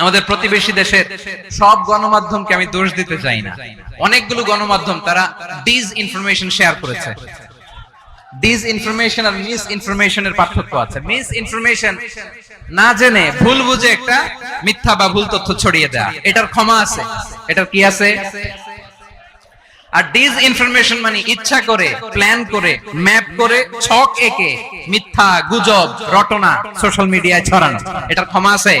আমাদের প্রতিবেশী দেশের সব গণমাধ্যমকে আমি দোষ দিতে চাই না। অনেকগুলো গণমাধ্যম তারা ডিজ ইনফরমেশন শেয়ার করেছে। ডিস ইনফরমেশন আর মিস পার্থক্য ভুল তথ্য ছড়িয়ে এটার ক্ষমা আছে। কি আছে? আর ডিস ইনফরমেশন মানে ইচ্ছা করে প্ল্যান করে ম্যাপ করে, ছক একে মিথ্যা, গুজব, রটনা সোশ্যাল মিডিয়ায় ছড়ানো। এটার ক্ষমা আছে।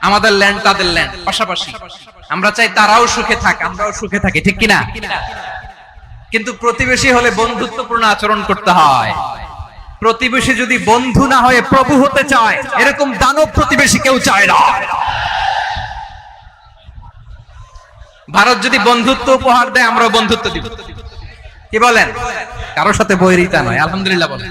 আমাদের ল্যান্ড তাদের ল্যান্ড পাশাপাশি। আমরা চাই তারাও সুখে থাক, আমরাও সুখে থাকি, ঠিক কিনা? কিন্তু প্রতিবেশী হলে বন্ধুত্বপূর্ণ আচরণ করতে হয়। প্রতিবেশী যদি বন্ধু না হয়ে প্রভু হতে চায়, এরকম দানব প্রতিবেশী কেউ চায় না। ভারত যদি বন্ধুত্ব উপহার দেয় আমরা বন্ধুত্ব দিব। কি বলেন? কারোর সাথে বৈরিতা নয়, আলহামদুলিল্লাহ বলেন।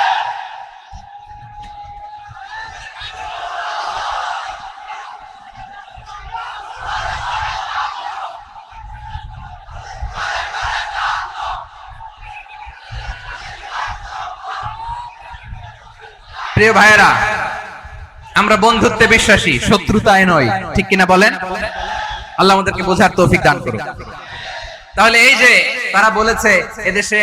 প্রিয় ভাইয়েরা, আমরা বন্ধুত্বে বিশ্বাসী, শত্রুতায় নয় ঠিক কিনা বলেন? আল্লাহ আমাদেরকে বোঝার তৌফিক দান করুন তাহলে এই যে তারা বলেছে, এদেশে